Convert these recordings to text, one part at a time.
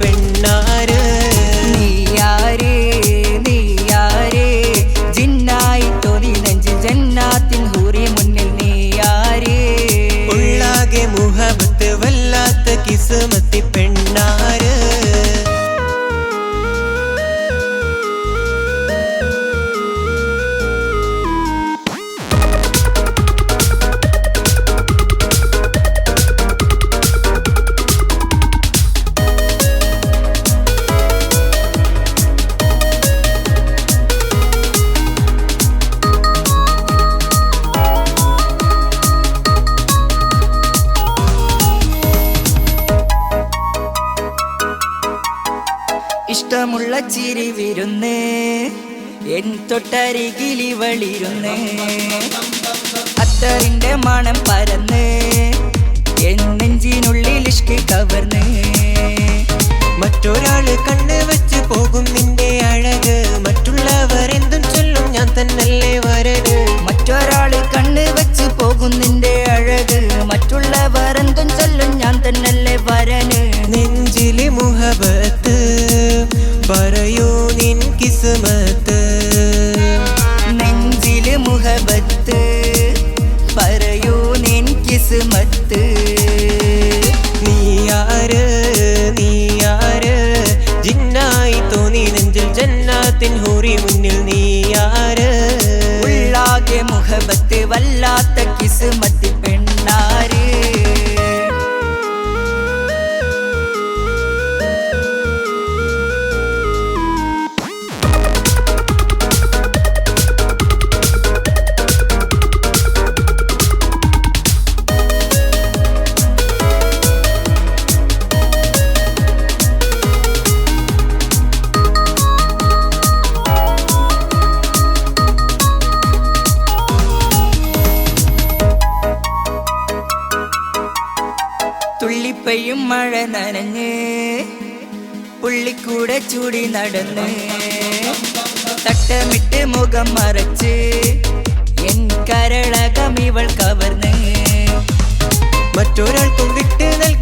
പെണ്ണാര് N തൊട്ടരികിലിവളിരുന്ന് അത്തറിന്റെ മണം പരന്ന്. N നെഞ്ചിനുള്ളിൽ ഇഷ്കി കവർന്ന്. മറ്റൊരാൾ കണ്ണ് വെച്ച് പോകും നിന്റെ അഴക്. മറ്റുള്ളവർ എന്തും ചൊല്ലും ഞാൻ തന്നല്ലേ വരന് മറ്റൊരാൾ കണ്ണ് വെച്ച് പോകും നിന്റെ അഴക്. മറ്റുള്ളവർ എന്തും ചൊല്ലും ഞാൻ തന്നല്ലേ വരന്. നെഞ്ചിലെ മുഹബത്ത് പറയൂ നിൻ കിസ്മത്ത്. பொல்லாத்த கிசுமத்தி பெண் ചൂടി നടന്ന് തട്ടമിട്ട് മുഖം മറച്ച് എൻ കരളകം ഇവൾ കവർന്ന് മറ്റൊരാൾ വിട്ട് നൽകി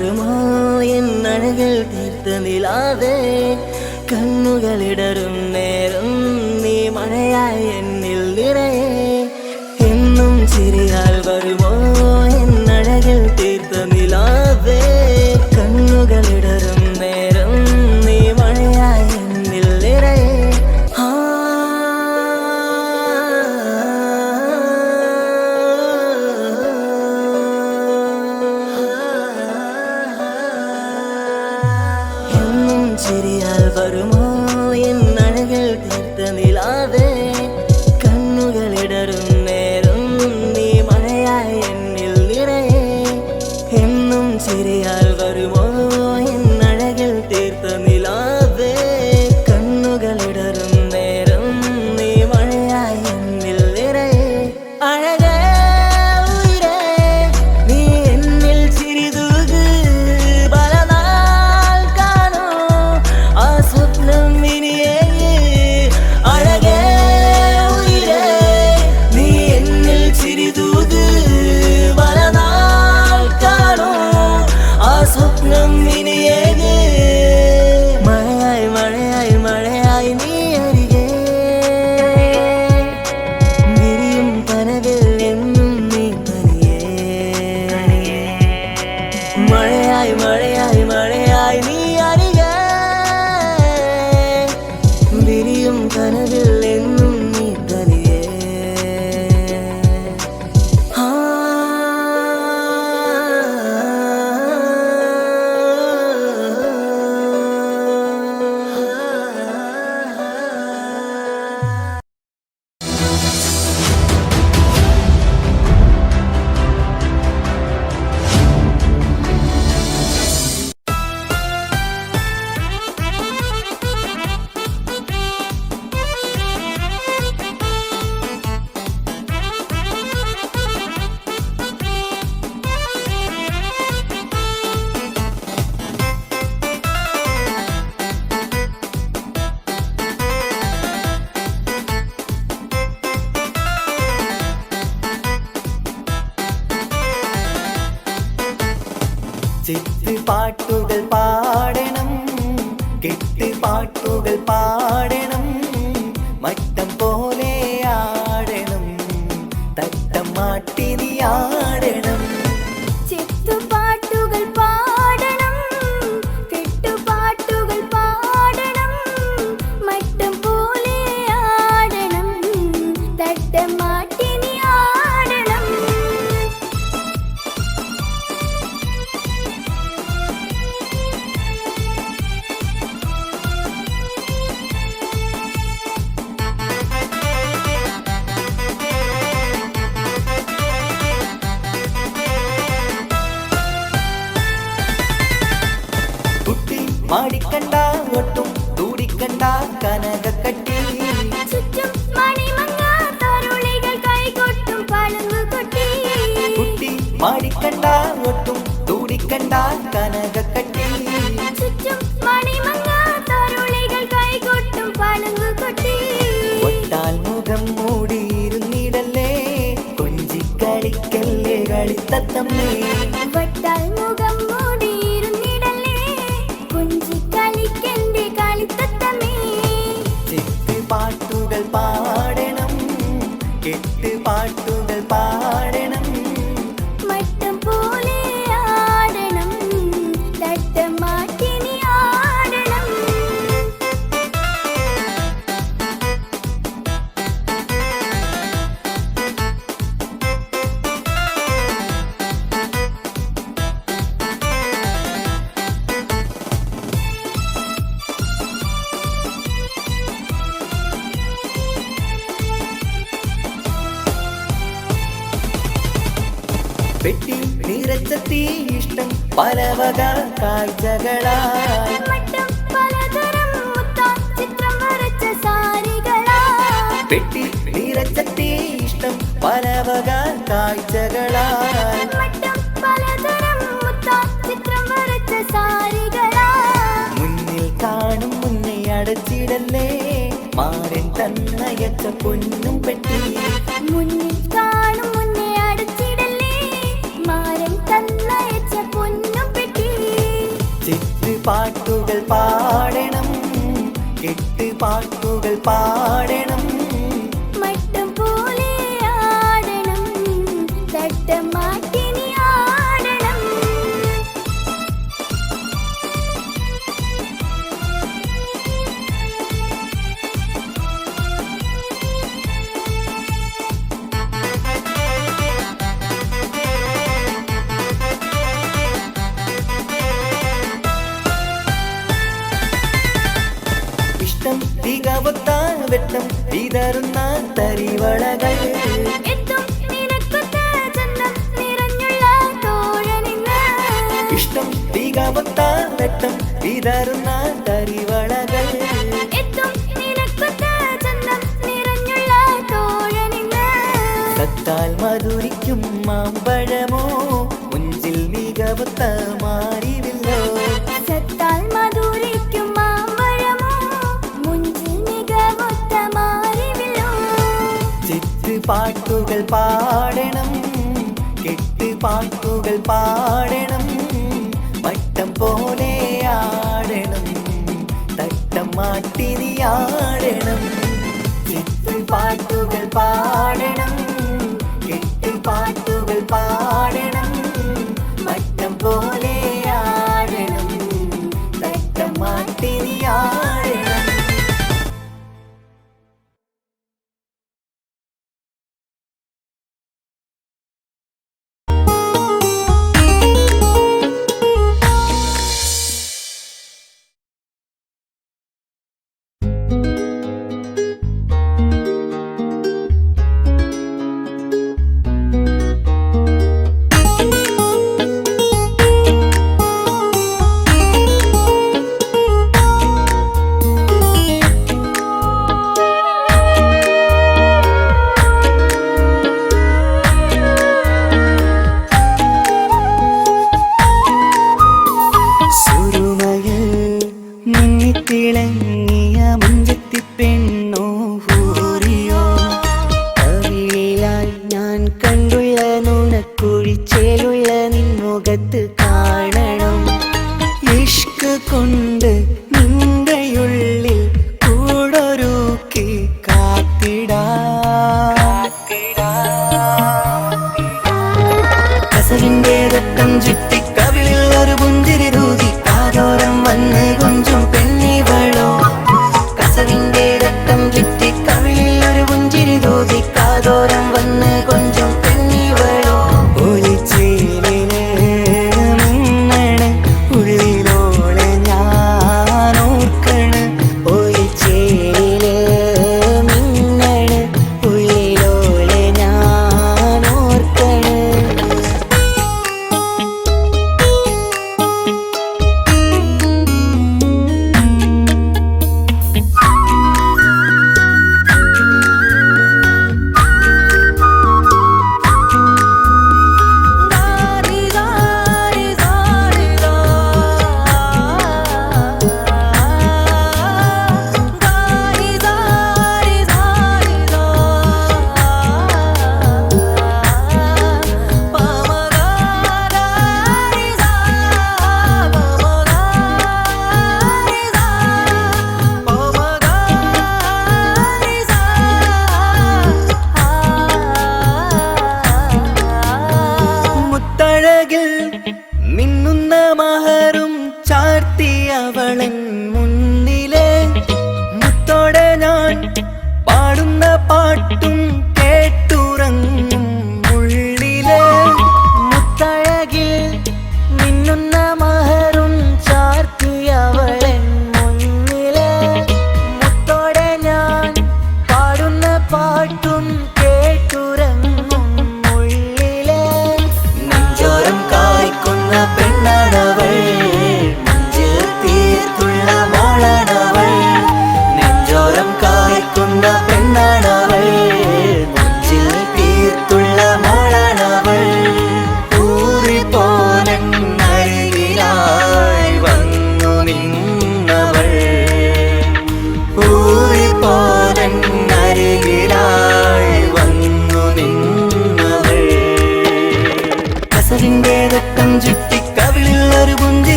വരുമോ എൻ അഴകിൽ നിലാതെ കണ്ണുകളിടറും നേരം നീ മഴയായി എന്നിൽ നിറയെ. എന്നും ചിരിയാൽ വരുമോ എൻ അഴകിൽ തീർത്ത ചെത്ത് പാട്ടുകൾ പാടണം. കെട്ട് പാട്ടുകൾ പാടണം. മാടിക്കണ്ട ഒട്ടും തൂടിക്കണ്ട കനകക്കട്ടി. കുട്ടി. മാടിക്കണ്ട ഒട്ടും തൂടിക്കണ്ട കനകക്കട്ടി. ഒട്ടാൽ മുഖം മൂടിയിരുന്നിടല്ലേ കൊഞ്ചിക്കളിക്കല്ലേ കളിത്തത്തമ്മേ. വക കാഴ്ചകളായി പെട്ടി നിറച്ചെത്തി ഇഷ്ടം പല വക കാഴ്ചകളായി മുന്നിൽ കാണും മുന്നേ അടച്ചിടല്ലേ. മാറിൻ തന്നയച്ച പൊന്നും പെട്ടി. പാട്ടുകൾ പാടണം. എട്ട് പാട്ടുകൾ പാടണം. വിതറുന്ന തരിവളകൾ ഇഷ്ടം തികവത്ത വെട്ടം വിതറുന്ന തരിവളകൾ. സത്താൽ മധുരിക്കും മാമ്പഴമോ? മുഞ്ചിൽ മികവത്ത മാറിവില്ലോ പാട്ടുകൾ പാടണം. കെട്ട് പാട്ടുകൾ പാടണം. വട്ടം പോലെ ആടണം. തട്ടം മാട്ടിനി ആടണം കെട്ട് പാട്ടുകൾ പാടണം. കെട്ട് പാട്ടുകൾ പാടണം. വട്ടം പോലെ ആടണം. തട്ടം ആടണം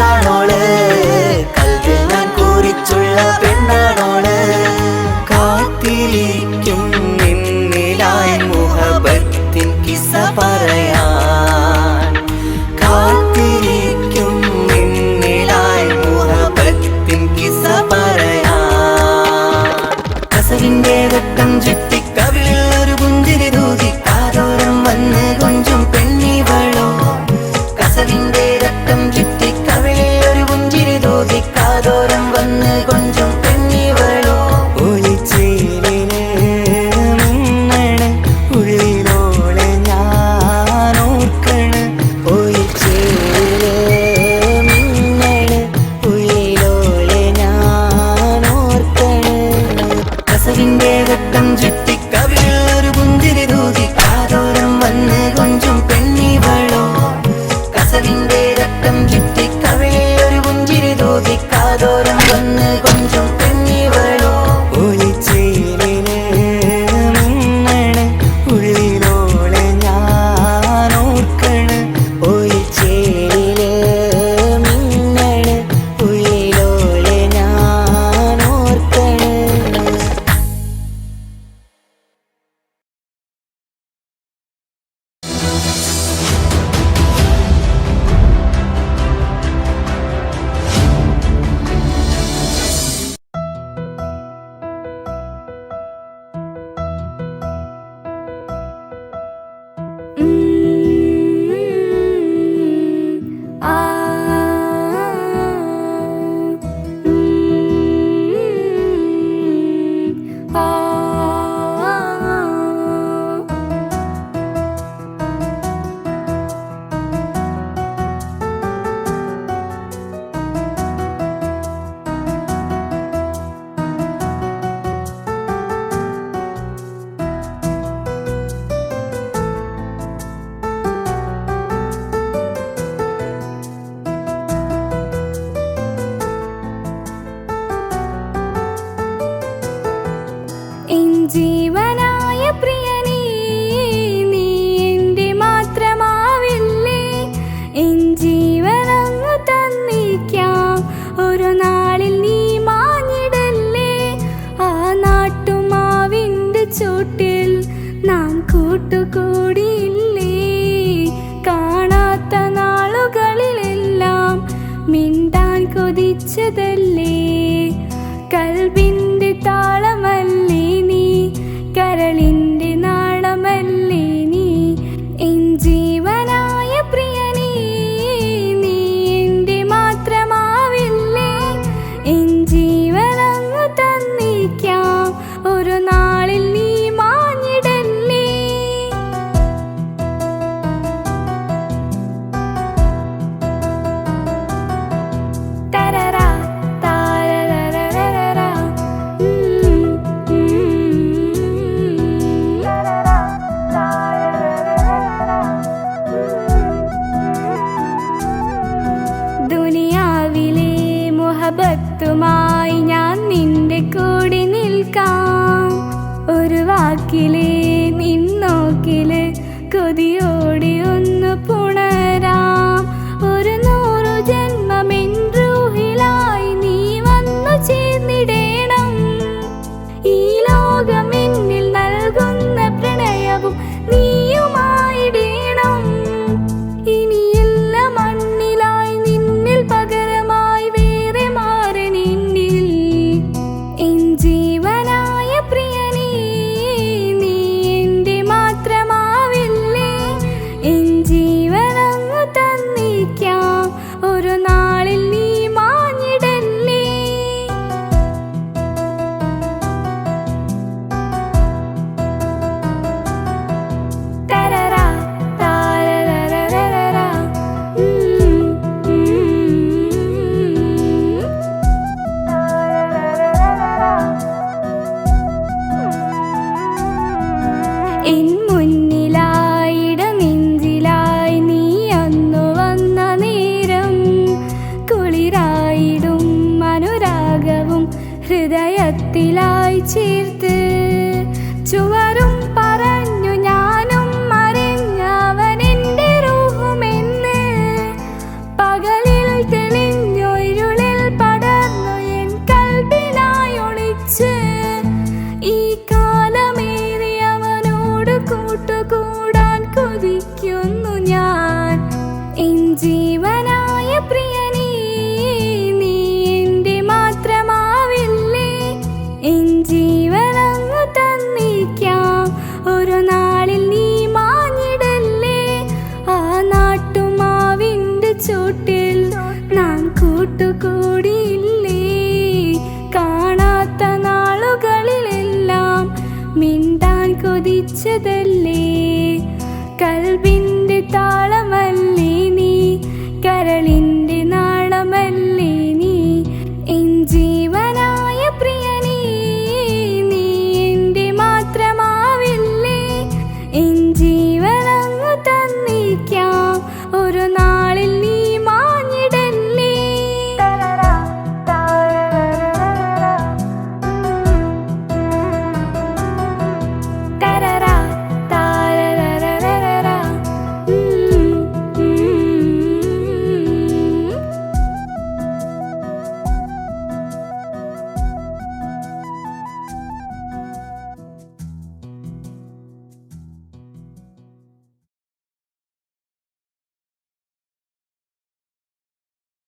തൊട്ട്